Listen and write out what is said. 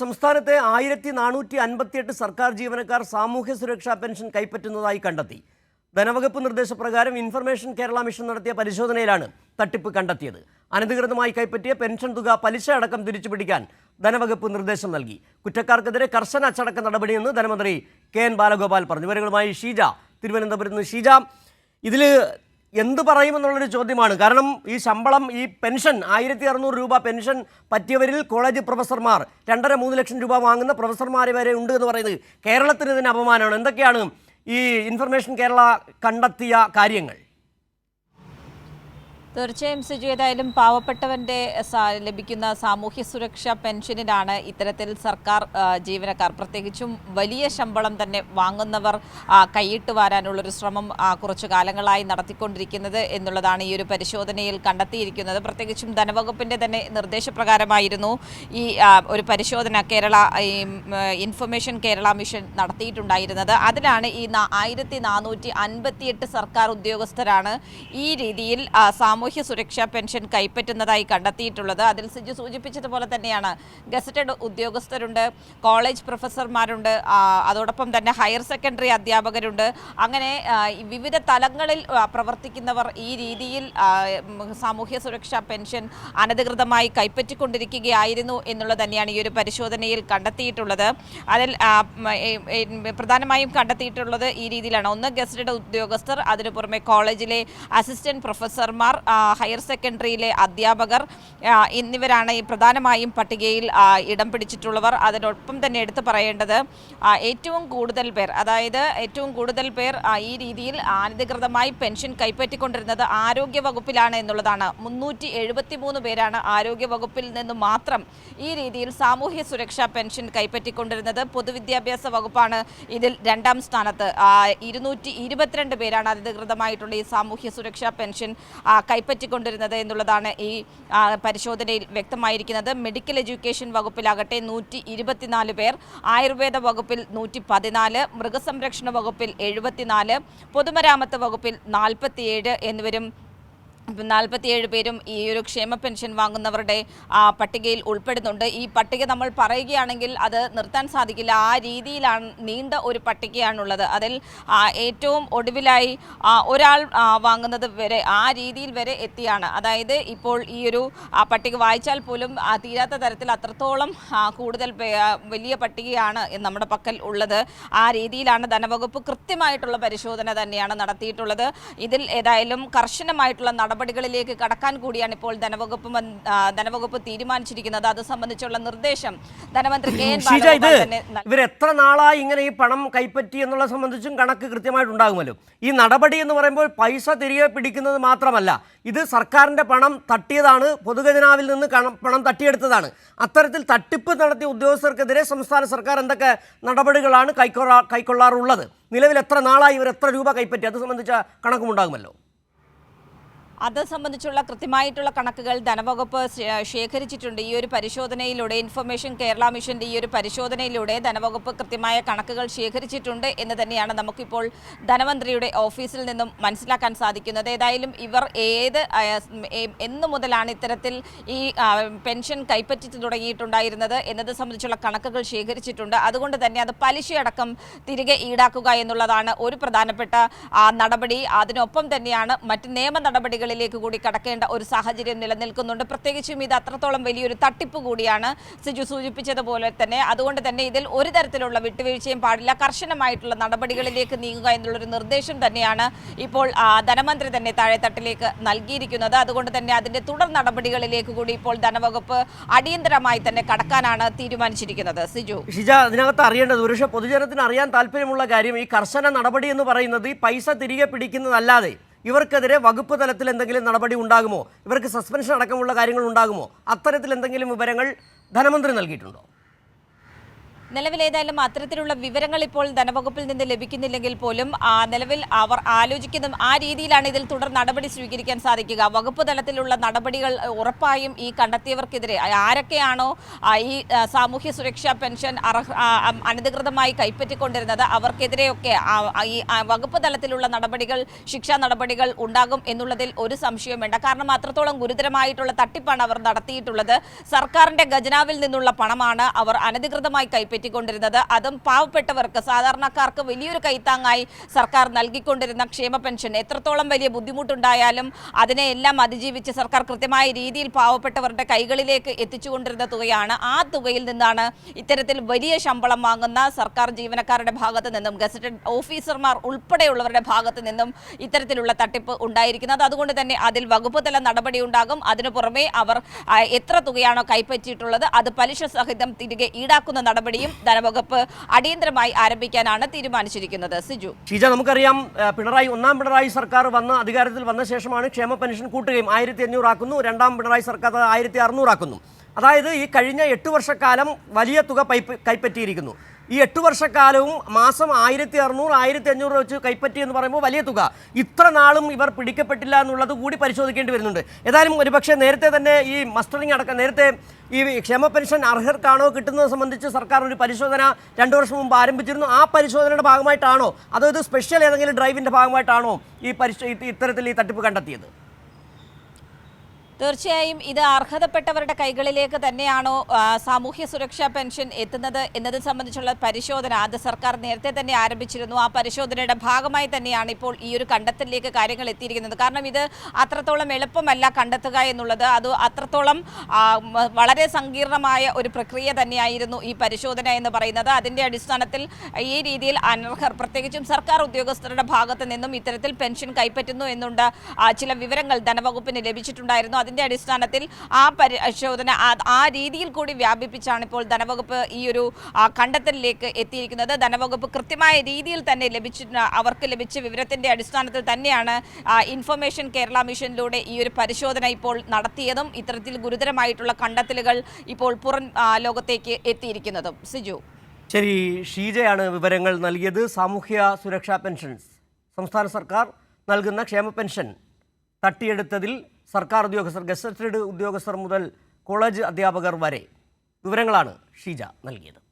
സംസ്ഥാനത്തെ ആയിരത്തി നാനൂറ്റി അൻപത്തിയെട്ട് സർക്കാർ ജീവനക്കാർ സാമൂഹ്യ സുരക്ഷാ പെൻഷൻ കൈപ്പറ്റുന്നതായി കണ്ടെത്തി. ധനവകുപ്പ് നിർദ്ദേശപ്രകാരം ഇൻഫർമേഷൻ കേരള മിഷൻ നടത്തിയ പരിശോധനയിലാണ് തട്ടിപ്പ് കണ്ടെത്തിയത്. അനധികൃതമായി കൈപ്പറ്റിയ പെൻഷൻ തുക പലിശ അടക്കം തിരിച്ചുപിടിക്കാൻ ധനവകുപ്പ് നിർദ്ദേശം നൽകി. കുറ്റക്കാർക്കെതിരെ കർശന അച്ചടക്ക നടപടിയെന്ന് ധനമന്ത്രി കെ എൻ ബാലഗോപാൽ പറഞ്ഞു. വിവരങ്ങളുമായി ഷീജ തിരുവനന്തപുരത്ത് നിന്ന് ഷീജ. ഇതിൽ എന്ത് പറയുമെന്നുള്ളൊരു ചോദ്യമാണ്. കാരണം ഈ ശമ്പളം ഈ പെൻഷൻ ആയിരത്തി അറുന്നൂറ് രൂപ പെൻഷൻ പറ്റിയവരിൽ കോളേജ് പ്രൊഫസർമാർ രണ്ടര മൂന്ന് ലക്ഷം രൂപ വാങ്ങുന്ന പ്രൊഫസർമാർ വരെ ഉണ്ട് എന്ന് പറയുന്നത് കേരളത്തിന് ഇതിന് അപമാനമാണ്. എന്തൊക്കെയാണ് ഈ ഇൻഫർമേഷൻ കേരള കണ്ടെത്തിയ കാര്യങ്ങൾ? തീർച്ചയായും സിജു ഏതായാലും പാവപ്പെട്ടവന്റെ ലഭിക്കുന്ന സാമൂഹ്യ സുരക്ഷ പെൻഷനിലാണ് ഇത്തരത്തിൽ സർക്കാർ ജീവനക്കാർ. പ്രത്യേകിച്ചും വലിയ ശമ്പളം തന്നെ വാങ്ങുന്നവർ കൈയിട്ട് വാരാനുള്ളൊരു ശ്രമം കുറച്ചു കാലങ്ങളായി നടത്തിക്കൊണ്ടിരിക്കുന്നത് എന്നുള്ളതാണ് ഈ ഒരു പരിശോധനയിൽ കണ്ടെത്തിയിരിക്കുന്നത്. പ്രത്യേകിച്ചും ധനവകുപ്പിന്റെ തന്നെ നിർദ്ദേശപ്രകാരമായിരുന്നു ഈ ഒരു പരിശോധന കേരള ഇൻഫർമേഷൻ കേരള മിഷൻ നടത്തിയിട്ടുണ്ടായിരുന്നത്. അതിലാണ് ഈ ആയിരത്തി സർക്കാർ ഉദ്യോഗസ്ഥരാണ് ഈ രീതിയിൽ ആ, സാമൂഹ്യ സുരക്ഷാ പെൻഷൻ കൈപ്പറ്റുന്നതായി കണ്ടെത്തിയിട്ടുള്ളത്. അതിൽ സിജു സൂചിപ്പിച്ചതുപോലെ തന്നെയാണ്. ഗസറ്റഡ് ഉദ്യോഗസ്ഥരുണ്ട് കോളേജ് പ്രൊഫസർമാരുണ്ട് അതോടൊപ്പം തന്നെ ഹയർ സെക്കൻഡറി അധ്യാപകരുണ്ട്. അങ്ങനെ വിവിധ തലങ്ങളിൽ പ്രവർത്തിക്കുന്നവർ ഈ രീതിയിൽ സാമൂഹ്യ സുരക്ഷാ പെൻഷൻ അനധികൃതമായി കൈപ്പറ്റിക്കൊണ്ടിരിക്കുകയായിരുന്നു എന്നുള്ളത് തന്നെയാണ് ഈ ഒരു പരിശോധനയിൽ കണ്ടെത്തിയിട്ടുള്ളത്. അതിൽ പ്രധാനമായും കണ്ടെത്തിയിട്ടുള്ളത് ഈ രീതിയിലാണ്. ഒന്ന് ഗസറ്റഡ് ഉദ്യോഗസ്ഥർ അതിനു പുറമെ കോളേജിലെ അസിസ്റ്റന്റ് പ്രൊഫസർമാർ ഹയർ സെക്കൻഡറിയിലെ അധ്യാപകർ എന്നിവരാണ് ഈ പ്രധാനമായും പട്ടികയിൽ ഇടം പിടിച്ചിട്ടുള്ളവർ. അതിനൊപ്പം തന്നെ എടുത്തു പറയേണ്ടത് ഏറ്റവും കൂടുതൽ പേർ അതായത് ഏറ്റവും കൂടുതൽ പേർ ഈ രീതിയിൽ അനധികൃതമായി പെൻഷൻ കൈപ്പറ്റിക്കൊണ്ടിരുന്നത് ആരോഗ്യ വകുപ്പിലാണ് എന്നുള്ളതാണ്. മുന്നൂറ്റി എഴുപത്തി മൂന്ന് പേരാണ് ആരോഗ്യ വകുപ്പിൽ നിന്ന് മാത്രം ഈ രീതിയിൽ സാമൂഹ്യ സുരക്ഷാ പെൻഷൻ കൈപ്പറ്റിക്കൊണ്ടിരുന്നത്. പൊതുവിദ്യാഭ്യാസ വകുപ്പാണ് ഇതിൽ രണ്ടാം സ്ഥാനത്ത്. ഇരുന്നൂറ്റി ഇരുപത്തിരണ്ട് പേരാണ് അനധികൃതമായിട്ടുള്ള ഈ സാമൂഹ്യ സുരക്ഷാ പെൻഷൻ ആ, കൈപ്പറ്റിക്കൊണ്ടിരുന്നത് എന്നുള്ളതാണ് ഈ പരിശോധനയിൽ വ്യക്തമായിരിക്കുന്നത്. മെഡിക്കൽ എഡ്യൂക്കേഷൻ വകുപ്പിലാകട്ടെ നൂറ്റി ഇരുപത്തിനാല് പേർ. ആയുർവേദ വകുപ്പിൽ നൂറ്റി പതിനാല് മൃഗസംരക്ഷണ വകുപ്പിൽ എഴുപത്തിനാല് പൊതുമരാമത്ത് വകുപ്പിൽ നാൽപ്പത്തിയേഴ് എന്നിവരും നാൽപ്പത്തിയേഴ് പേരും ഈ ഒരു ക്ഷേമ പെൻഷൻ വാങ്ങുന്നവരുടെ പട്ടികയിൽ ഉൾപ്പെടുന്നുണ്ട്. ഈ പട്ടിക നമ്മൾ പറയുകയാണെങ്കിൽ അത് നിർത്താൻ സാധിക്കില്ല. ആ രീതിയിലാണ് നീണ്ട ഒരു പട്ടികയാണുള്ളത്. അതിൽ ഏറ്റവും ഒടുവിലായി ഒരാൾ വാങ്ങുന്നത് വരെ ആ രീതിയിൽ വരെ എത്തിയാണ്. അതായത് ഇപ്പോൾ ഈ ഒരു പട്ടിക വായിച്ചാൽ പോലും തീരാത്ത തരത്തിൽ അത്രത്തോളം കൂടുതൽ വലിയ പട്ടികയാണ് നമ്മുടെ പക്കൽ ഉള്ളത്. ആ രീതിയിലാണ് ധനവകുപ്പ് കൃത്യമായിട്ടുള്ള പരിശോധന തന്നെയാണ് നടത്തിയിട്ടുള്ളത്. ഇതിൽ ഏതായാലും കർശനമായിട്ടുള്ള നടപടികളിലേക്ക് കടക്കാൻ കൂടിയാണ് ഇപ്പോൾ ധനവകുപ്പ് ധനവകുപ്പ് തീരുമാനിച്ചിരിക്കുന്നത്. അത് സംബന്ധിച്ചുള്ള നിർദ്ദേശം ധനമന്ത്രി കെ എൻ. ഇവർ എത്ര നാളായി ഇങ്ങനെ ഈ പണം കൈപ്പറ്റി എന്നുള്ള സംബന്ധിച്ചും കണക്ക് കൃത്യമായിട്ടുണ്ടാകുമല്ലോ. ഈ നടപടി എന്ന് പറയുമ്പോൾ പൈസ തിരികെ പിടിക്കുന്നത് മാത്രമല്ല ഇത് സർക്കാരിന്റെ പണം തട്ടിയതാണ് പൊതുഖജനാവിൽ നിന്ന് പണം തട്ടിയെടുത്തതാണ്. അത്തരത്തിൽ തട്ടിപ്പ് നടത്തിയ ഉദ്യോഗസ്ഥർക്കെതിരെ സംസ്ഥാന സർക്കാർ എന്തൊക്കെ നടപടികളാണ് കൈക്കൊള്ളാ കൈക്കൊള്ളാറുള്ളത്? നിലവിൽ എത്ര നാളായി ഇവർ എത്ര രൂപ കൈപ്പറ്റി? അത് സംബന്ധിച്ച കണക്കുമുണ്ടാകുമല്ലോ. അത് സംബന്ധിച്ചുള്ള കൃത്യമായിട്ടുള്ള കണക്കുകൾ ധനവകുപ്പ് ശേഖരിച്ചിട്ടുണ്ട്. ഈ ഒരു പരിശോധനയിലൂടെ ഇൻഫർമേഷൻ കേരള മിഷന്റെ ഈ ഒരു പരിശോധനയിലൂടെ ധനവകുപ്പ് കൃത്യമായ കണക്കുകൾ ശേഖരിച്ചിട്ടുണ്ട് എന്ന് തന്നെയാണ് നമുക്കിപ്പോൾ ധനമന്ത്രിയുടെ ഓഫീസിൽ നിന്നും മനസ്സിലാക്കാൻ സാധിക്കുന്നത്. ഏതായാലും ഇവർ ഏത് എന്നു മുതലാണ് ഇത്തരത്തിൽ ഈ പെൻഷൻ കൈപ്പറ്റി തുടങ്ങിയിട്ടുണ്ടായിരുന്നത് എന്നത് സംബന്ധിച്ചുള്ള കണക്കുകൾ ശേഖരിച്ചിട്ടുണ്ട്. അതുകൊണ്ട് തന്നെ അത് പലിശയടക്കം തിരികെ ഈടാക്കുക എന്നുള്ളതാണ് ഒരു പ്രധാനപ്പെട്ട നടപടി. അതിനൊപ്പം തന്നെയാണ് മറ്റ് നിയമ നടപടികളിലേക്ക് കൂടി കടക്കേണ്ട ഒരു സാഹചര്യം നിലനിൽക്കുന്നുണ്ട്. പ്രത്യേകിച്ചും ഇത് അത്രത്തോളം വലിയൊരു തട്ടിപ്പ് കൂടിയാണ് സിജു സൂചിപ്പിച്ചതുപോലെ തന്നെ. അതുകൊണ്ട് തന്നെ ഇതിൽ ഒരു തരത്തിലുള്ള വിട്ടുവീഴ്ചയും പാടില്ല. കർശനമായിട്ടുള്ള നടപടികളിലേക്ക് നീങ്ങുക എന്നുള്ളൊരു നിർദ്ദേശം തന്നെയാണ് ഇപ്പോൾ ധനമന്ത്രി തന്നെ താഴെത്തട്ടിലേക്ക് നൽകിയിരിക്കുന്നത്. അതുകൊണ്ട് തന്നെ അതിന്റെ തുടർ നടപടികളിലേക്ക് കൂടി ഇപ്പോൾ ധനവകുപ്പ് അടിയന്തരമായി തന്നെ കടക്കാനാണ് തീരുമാനിച്ചിരിക്കുന്നത്. സിജു. ഷിജ അതിനകത്ത് അറിയേണ്ടത് ഒരുപക്ഷെ പൊതുജനത്തിന് അറിയാൻ താല്പര്യമുള്ള കാര്യം ഈ കർശന നടപടി എന്ന് പറയുന്നത് ഈ പൈസ തിരികെ പിടിക്കുന്നതല്ലാതെ ഇവർക്കെതിരെ വകുപ്പ് തലത്തിൽ എന്തെങ്കിലും നടപടി ഉണ്ടാകുമോ? ഇവർക്ക് സസ്പെൻഷൻ അടക്കമുള്ള കാര്യങ്ങൾ ഉണ്ടാകുമോ? അത്തരത്തിൽ എന്തെങ്കിലും വിവരങ്ങൾ ധനമന്ത്രി നൽകിയിട്ടുണ്ടോ? നിലവിലേതായാലും അത്തരത്തിലുള്ള വിവരങ്ങൾ ഇപ്പോൾ ധനവകുപ്പിൽ നിന്ന് ലഭിക്കുന്നില്ലെങ്കിൽ പോലും നിലവിൽ അവർ ആലോചിക്കുന്ന ആ രീതിയിലാണ് ഇതിൽ തുടർ നടപടി സ്വീകരിക്കാൻ സാധിക്കുക. വകുപ്പ് തലത്തിലുള്ള നടപടികൾ ഉറപ്പായും ഈ കണ്ടെത്തിയവർക്കെതിരെ ആരൊക്കെയാണോ ഈ സാമൂഹ്യ സുരക്ഷാ പെൻഷൻ അനധികൃതമായി കൈപ്പറ്റിക്കൊണ്ടിരുന്നത് അവർക്കെതിരെയൊക്കെ ഈ വകുപ്പ് തലത്തിലുള്ള നടപടികൾ ശിക്ഷാ നടപടികൾ ഉണ്ടാകും എന്നുള്ളതിൽ ഒരു സംശയം വേണ്ട. കാരണം അത്രത്തോളം ഗുരുതരമായിട്ടുള്ള തട്ടിപ്പാണ് അവർ നടത്തിയിട്ടുള്ളത്. സർക്കാരിന്റെ ഖജനാവിൽ നിന്നുള്ള പണമാണ് അവർ അനധികൃതമായി കൈപ്പറ്റിക്കൊണ്ടിരുന്നത് അതും പാവപ്പെട്ടവർക്ക് സാധാരണക്കാർക്ക് വലിയൊരു കൈത്താങ്ങായി സർക്കാർ നൽകിക്കൊണ്ടിരുന്ന ക്ഷേമ പെൻഷൻ. എത്രത്തോളം വലിയ ബുദ്ധിമുട്ടുണ്ടായാലും അതിനെ എല്ലാം അതിജീവിച്ച് സർക്കാർ കൃത്യമായ രീതിയിൽ പാവപ്പെട്ടവരുടെ കൈകളിലേക്ക് എത്തിച്ചുകൊണ്ടിരുന്ന തുകയാണ് ആ തുകയിൽ നിന്നാണ് ഇത്തരത്തിൽ വലിയ ശമ്പളം വാങ്ങുന്ന സർക്കാർ ജീവനക്കാരുടെ ഭാഗത്ത് നിന്നും ഗസറ്റഡ് ഓഫീസർമാർ ഉൾപ്പെടെയുള്ളവരുടെ ഭാഗത്ത് നിന്നും ഇത്തരത്തിലുള്ള തട്ടിപ്പ് ഉണ്ടായിരിക്കുന്നത്. അതുകൊണ്ട് തന്നെ അതിൽ വകുപ്പ് തല നടപടി ഉണ്ടാകും. അതിനു പുറമെ അവർ എത്ര തുകയാണോ കൈപ്പറ്റിയിട്ടുള്ളത് അത് പലിശ സഹിതം തിരികെ ഈടാക്കുന്ന നടപടിയും ധനവകുപ്പ് അടിയന്തരമായി ആരംഭിക്കാനാണ് തീരുമാനിച്ചിരിക്കുന്നത്. സിജു. ഷീജ നമുക്കറിയാം പിണറായി ഒന്നാം പിണറായി സർക്കാർ വന്ന അധികാരത്തിൽ വന്ന ശേഷമാണ് ക്ഷേമ പെൻഷൻ കൂട്ടുകയും ആയിരത്തി അഞ്ഞൂറാക്കുന്നു രണ്ടാം പിണറായി സർക്കാർ ആയിരത്തി അറുന്നൂറാക്കുന്നു അതായത് ഈ കഴിഞ്ഞ എട്ട് വർഷക്കാലം വലിയ തുക കൈപ്പറ്റിയിരിക്കുന്നു. ഈ എട്ട് വർഷക്കാലവും മാസം ആയിരത്തി അറുന്നൂറ് ആയിരത്തി അഞ്ഞൂറ് വെച്ച് കൈപ്പറ്റി എന്ന് പറയുമ്പോൾ വലിയ തുക. ഇത്ര നാളും ഇവർ പിടിക്കപ്പെട്ടില്ല എന്നുള്ളത് കൂടി പരിശോധിക്കേണ്ടി വരുന്നുണ്ട്. ഏതായാലും ഒരുപക്ഷെ നേരത്തെ തന്നെ ഈ മസ്റ്ററിംഗ് അടക്കം നേരത്തെ ഈ ക്ഷേമ പെൻഷൻ അർഹർക്കാണോ കിട്ടുന്നത് സംബന്ധിച്ച് സർക്കാർ ഒരു പരിശോധന രണ്ടു വർഷം മുമ്പ് ആരംഭിച്ചിരുന്നു. ആ പരിശോധനയുടെ ഭാഗമായിട്ടാണോ? അതോ ഇത് സ്പെഷ്യൽ ഏതെങ്കിലും ഡ്രൈവിന്റെ ഭാഗമായിട്ടാണോ ഈ പരിശോ ഇത്തരത്തിൽ ഈ തട്ടിപ്പ് കണ്ടെത്തിയത്? തീർച്ചയായും ഇത് അർഹതപ്പെട്ടവരുടെ കൈകളിലേക്ക് തന്നെയാണോ സാമൂഹ്യ സുരക്ഷാ പെൻഷൻ എത്തുന്നത് എന്നത് സംബന്ധിച്ചുള്ള പരിശോധന അത് സർക്കാർ നേരത്തെ തന്നെ ആരംഭിച്ചിരുന്നു. ആ പരിശോധനയുടെ ഭാഗമായി തന്നെയാണ് ഇപ്പോൾ ഈ ഒരു കണ്ടെത്തലിലേക്ക് കാര്യങ്ങൾ എത്തിയിരിക്കുന്നത്. കാരണം ഇത് അത്രത്തോളം എളുപ്പമല്ല കണ്ടെത്തുക എന്നുള്ളത്. അത് അത്രത്തോളം വളരെ സങ്കീർണമായ ഒരു പ്രക്രിയ തന്നെയായിരുന്നു ഈ പരിശോധന എന്ന് പറയുന്നത്. അതിന്റെ അടിസ്ഥാനത്തിൽ ഈ രീതിയിൽ അനർഹർ പ്രത്യേകിച്ചും സർക്കാർ ഉദ്യോഗസ്ഥരുടെ ഭാഗത്ത് നിന്നും ഇത്തരത്തിൽ പെൻഷൻ കൈപ്പറ്റുന്നു എന്നുണ്ട്. ചില വിവരങ്ങൾ ധനവകുപ്പിന് ലഭിച്ചിട്ടുണ്ടായിരുന്നു. അതിന്റെ അടിസ്ഥാനത്തിൽ ആ പരിശോധന ആ- രീതിയിൽ കൂടി വ്യാപിപ്പിച്ചാണ് ഇപ്പോൾ ധനവകുപ്പ് ഈ ഒരു കണ്ടെത്തലിലേക്ക് എത്തിയിരിക്കുന്നത്. ധനവകുപ്പ് കൃത്യമായ രീതിയിൽ തന്നെ ലഭിച്ച അവർക്ക് ലഭിച്ച വിവരത്തിന്റെ അടിസ്ഥാനത്തിൽ തന്നെയാണ് ഇൻഫർമേഷൻ കേരള മിഷനിലൂടെ ഈ ഒരു പരിശോധന ഇപ്പോൾ നടത്തിയതും ഇത്തരത്തിൽ ഗുരുതരമായിട്ടുള്ള കണ്ടെത്തലുകൾ ഇപ്പോൾ പുറം ലോകത്തേക്ക് എത്തിയിരിക്കുന്നതും. സിജു. ശരി ഷീജയാണ് വിവരങ്ങൾ നൽകിയത്. സാമൂഹ്യ സുരക്ഷാ പെൻഷൻസ്. സംസ്ഥാന സർക്കാർ നൽകുന്ന ക്ഷേമ പെൻഷൻ തട്ടിയെടുത്തതിൽ സർക്കാർ ഉദ്യോഗസ്ഥർ ഗസറ്റഡ് ഉദ്യോഗസ്ഥർ മുതൽ കോളേജ് അധ്യാപകർ വരെ. വിവരങ്ങളാണ് ഷീജ നൽകിയത്.